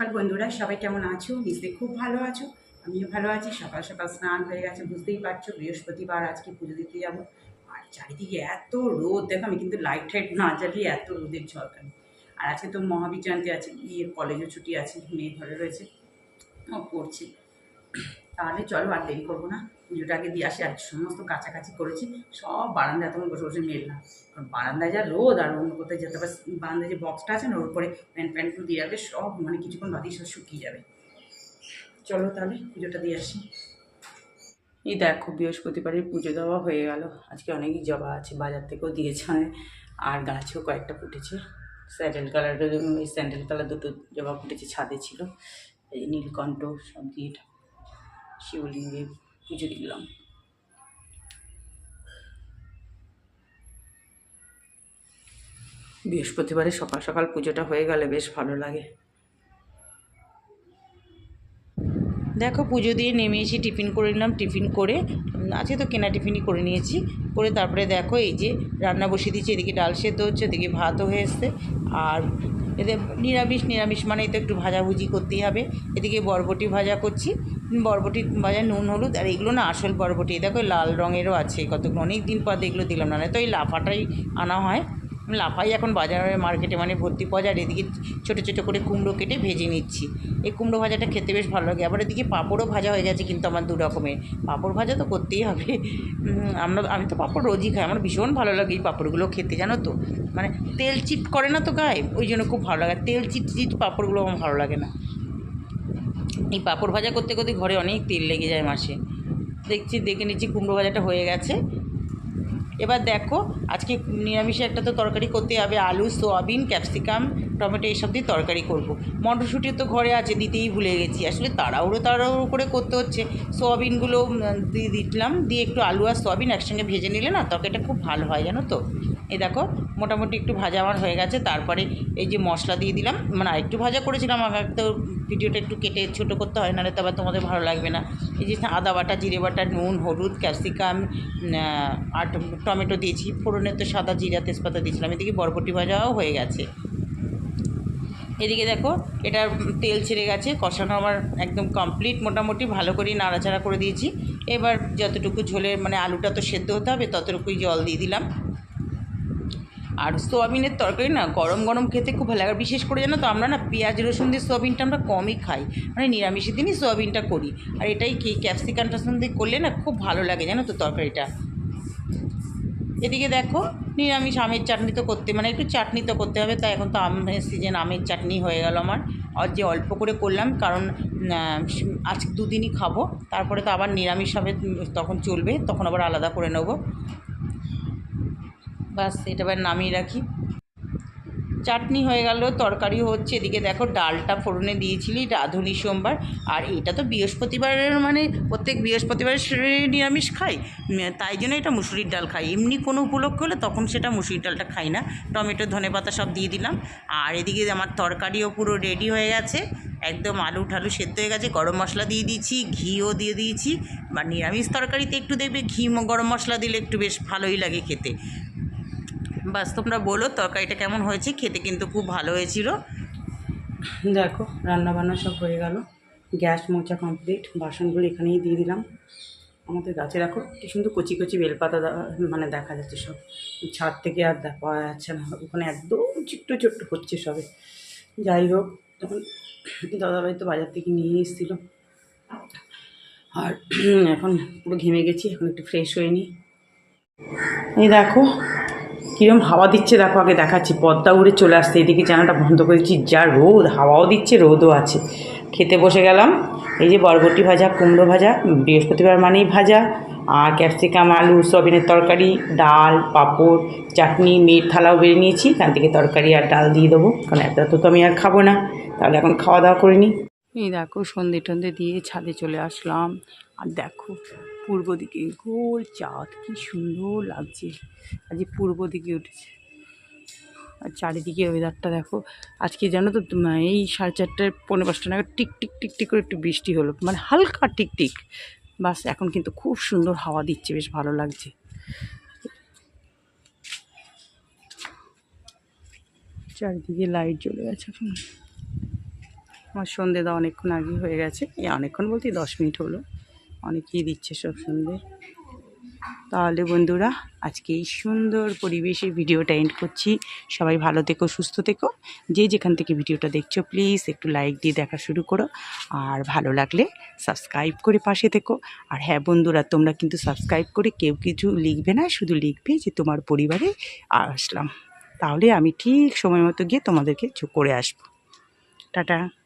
সকাল বন্ধুরা, সবাই কেমন আছো? নিশ্চয়ই খুব ভালো আছো। আমিও ভালো আছি। সকাল সকাল স্নান হয়ে গেছে, বুঝতেই পারছ। বৃহস্পতিবার, আজকে পুজো দিতে যাব। আর চারিদিকে এত রোদ, দেখো আমি কিন্তু লাইট টাইট না জ্বালিয়ে এত রোদের ঝলকানি আর আজকে তো মহাবীর জয়ন্তী আছে ইয়ে কলেজও ছুটি আছে, মেয়ে ঘরে রয়েছে। ও, পড়ছে। তাহলে চলো আর দেরি করব না। পুজোটাকে দিয়ে আসি, আর সমস্ত কাছাকাছি করেছি, সব বারান্দায় তখন বসে বসে মেললাম। কারণ বারান্দায় যা রোদ আর অন্য কোথায় যেতে পারে বারান্দায় যে বক্সটা আছে না, ওর উপরে প্যান্ট প্যান্টগুলো দিয়ে রাখলে সব মানে কিছুক্ষণ বাদেই সব শুকিয়ে যাবে। চলো তাহলে পুজোটা দিয়ে আসি। এই দেখো, বৃহস্পতিবারের পুজো দেওয়া হয়ে গেল। আজকে অনেকই জবা আছে, বাজার থেকেও দিয়েছে আর গাছেও কয়েকটা ফুটেছে। স্যান্ডেল কালারের এই স্যান্ডেল কালার দুটো জবা ফুটেছে, ছাদে ছিল। এই নীলকণ্ঠ সব দিয়ে শিবলিঙ্গে পুজো দিলাম। বৃহস্পতিবারে সকাল সকাল পুজোটা হয়ে গেলে বেশ ভালো লাগে। দেখো পুজো দিয়ে নেমে এসে টিফিন করে নিলাম টিফিন করে আজকে তো কেনা টিফিনই করে নিয়েছি। করে তারপরে দেখো এই যে রান্না বসিয়ে দিচ্ছি এদিকে ডাল সেদ্ধ হচ্ছে এদিকে ভাতও হয়ে এসছে। আর এদের নিরামিষ নিরামিষ মানে তো একটু ভাজাভুজি করতেই হবে। এদিকে বরবটি ভাজা করছি। বরবটি ভাজা নুন, হলুদ, আর এগুলো না আসল বরবটি। দেখো, লাল রঙেরও আছে কতগুলো। অনেক দিন পর এগুলো দিলাম না তো এই লাফাটাই আনা হয়। লাফাই এখন বাজারে মার্কেটে মানে ভর্তি পাওয়া যায় এদিকে ছোটো ছোটো করে কুমড়ো কেটে ভেজে নিচ্ছি। এই কুমড়ো ভাজাটা খেতে বেশ ভালো লাগে। আবার এদিকে পাঁপড়ও ভাজা হয়ে গেছে কিন্তু আমার দু রকমের। পাঁপড় ভাজা তো করতেই হবে। আমরা, আমি তো পাঁপড় রোজই খাই। আমার ভীষণ ভালো লাগে এই পাঁপড়গুলো খেতে, জানো তো? মানে তেল চিট করে না তো গায়ে? ওই জন্য খুব ভালো লাগে। তেল চিট চিট পাঁপড়গুলো আমার ভালো লাগে না। এই পাঁপড় ভাজা করতে করতে ঘরে অনেক তেল লেগে যায় মাসে। দেখছি, দেখে নিচ্ছি কুমড়ো ভাজাটা হয়ে গেছে। এবার দেখো, আজকে নিরামিষে একটা তো তরকারি করতে হবে, আলু, সোয়াবিন, ক্যাপসিকাম, টমেটো এইসব দিয়ে তরকারি করব। মটরশুঁটি তো ঘরে আছে, দিতেই ভুলে গেছি। আসলে তাড়াহুড়ো তাড়াহুড়ো করে করতে হচ্ছে। সোয়াবিনগুলো দিয়ে দিলাম, দিয়ে একটু আলু আর সোয়াবিন একসঙ্গে ভেজে নিলে না তরকারিটা খুব ভালো হয়, জানো তো? এ দেখো মোটামুটি একটু ভাজা আমার হয়ে গেছে, তারপরে এই যে মশলা দিয়ে দিলাম। মানে আরেকটু ভাজা করেছিলাম, আমার তো ভিডিওটা একটু কেটে ছোটো করতে হয়, নাহলে তো আবার তোমাদের ভালো লাগবে না। এই যে আদা বাটা, জিরে বাটা, নুন, হলুদ, ক্যাপসিকাম আর টমেটো দিয়েছি। ফোড়নে তো সাদা জিরা তেজপাতা দিয়েছিলাম, এদিকে বরবটি ভাজাও হয়ে গেছে। এদিকে দেখো এটা তেল ছেড়ে গেছে, কষানো আমার একদম কমপ্লিট মোটামুটি ভালো করে নাড়াচাড়া করে দিয়েছি। এবার যতটুকু ঝোলের মানে আলুটা তো সেদ্ধ হতে হবে, ততটুকুই জল দিয়ে দিলাম। আর সোয়াবিনের তরকারি না গরম গরম খেতে খুব ভালো লাগে। বিশেষ করে জানো তো, আমরা না পেঁয়াজ, রসুন দিয়ে সোয়াবিনটা আমরা কমই খাই। মানে নিরামিষের দিনই সোয়াবিনটা করি। আর এটাই কি ক্যাপসিকাম টাসিকাম দিয়ে করলে না খুব ভালো লাগে জানো তো তরকারিটা। এদিকে দেখো, নিরামিষ আমের চাটনি তো করতে মানে একটু চাটনি তো করতে হবে। তাই এখন তো আমের সিজন আমের চাটনি হয়ে গেল আমার। আর যে অল্প করে করলাম, কারণ আজ দুদিনই খাব। তারপরে তো আবার নিরামিষ হবে, তখন চলবে, তখন আবার আলাদা করে নেব। বাস, এটা এবার নামিয়ে রাখি। চাটনি হয়ে গেল, তরকারি হচ্ছে, এদিকে দেখো ডালটা ফোড়নে দিয়েছিলি রাঁধুনি সোমবার। আর এটা তো বৃহস্পতিবারের মানে প্রত্যেক বৃহস্পতিবার নিরামিষ খাই তাই জন্য এটা মুসুরির ডাল খাই। এমনি কোনো উপলক্ষ হলে তখন সেটা মুসুরির ডালটা খাই না। টমেটো, ধনে পাতা সব দিয়ে দিলাম। আর এদিকে আমার তরকারিও পুরো রেডি হয়ে গেছে। একদম আলু ঠালু সেদ্ধ হয়ে গেছে, গরম মশলা দিয়ে দিয়েছি, ঘিও দিয়ে দিয়েছি। বা নিরামিষ তরকারিতে একটু দেখবে ঘি, গরম মশলা দিলে একটু বেশ ভালোই লাগে খেতে। বাস, তোমরা বলো তরকারিটা কেমন হয়েছে? খেতে কিন্তু খুব ভালো হয়েছিল। দেখো রান্না বান্না সব হয়ে গেল। গ্যাস মোচা কমপ্লিট বাসনগুলো এখানেই দিয়ে দিলাম। আমাদের গাছে দেখো, কি সুন্দর কচি কচি বেলপাতা মানে দেখা যাচ্ছে সব। ছাদ থেকে আর দেখা যাচ্ছে না। ওখানে একদম ছোট্ট ছোট্ট হচ্ছে সবে। যাই হোক, তখন দাদাভাই তো বাজার থেকে নিয়ে এসেছিল। আর এখন পুরো ঘেমে গেছি, এখন একটু ফ্রেশ হয়ে নিই। এই দেখো কীরকম হাওয়া দিচ্ছে দেখো, আগে দেখাচ্ছি, পদ্মা উড়ে চলে আসছে, এদিকে জানাটা বন্ধ করেছি যা রোদ, হাওয়াও দিচ্ছে, রোদও আছে। খেতে বসে গেলাম, এই যে বরবটি ভাজা, কুমড়ো ভাজা, বৃহস্পতিবার মানেই ভাজা, আর ক্যাপসিকাম, আলু, সয়াবিনের তরকারি, ডাল, পাঁপড়, চাটনি, মেয়ের থালাও বেড়ে নিয়েছি, এখান থেকে তরকারি আর ডাল দিয়ে দেবো, কারণ এত তো আমি আর খাব না, তাহলে এখন খাওয়া দাওয়া করে নিই। এই দেখো সন্ধে টন্ধে দিয়ে ছাদে চলে আসলাম, আর দেখো পূর্ব দিকে। গোল চাঁদ, কি সুন্দর লাগছে। আজ পূর্ব দিকে উঠেছে। আর চারিদিকে ওয়েদারটা দেখো, আজকে জানো তো এই সাড়ে চারটায় পনেরো পাঁচটা নাগাদ টিক টিক টিক টিক করে একটু বৃষ্টি হলো। মানে হালকা টিক টিক। বাস, এখন কিন্তু খুব সুন্দর হাওয়া দিচ্ছে, বেশ ভালো লাগছে। চারিদিকে লাইট জ্বলে গেছে এখন। আমার সন্ধে দেওয়া অনেকক্ষণ আগে হয়ে গেছে। এই অনেকক্ষণ বলতে দশ মিনিট হলো। অনেকেই দিচ্ছে সব সন্ধে তাহলে বন্ধুরা, আজকে এই সুন্দর পরিবেশে ভিডিওটা এন্ড করছি। সবাই ভালো থেকো, সুস্থ থেকো। যে যেখান থেকে ভিডিওটা দেখছ প্লিজ একটু লাইক দিয়ে দেখা শুরু করো। আর ভালো লাগলে সাবস্ক্রাইব করে পাশে থেকো। আর হ্যাঁ বন্ধুরা, তোমরা কিন্তু সাবস্ক্রাইব করে কেউ কিছু লিখবে না, শুধু লিখবে যে তোমার পরিবারে আসলাম। তাহলে আমি ঠিক সময় মতো গিয়ে তোমাদেরকে করে আসব। টাটা।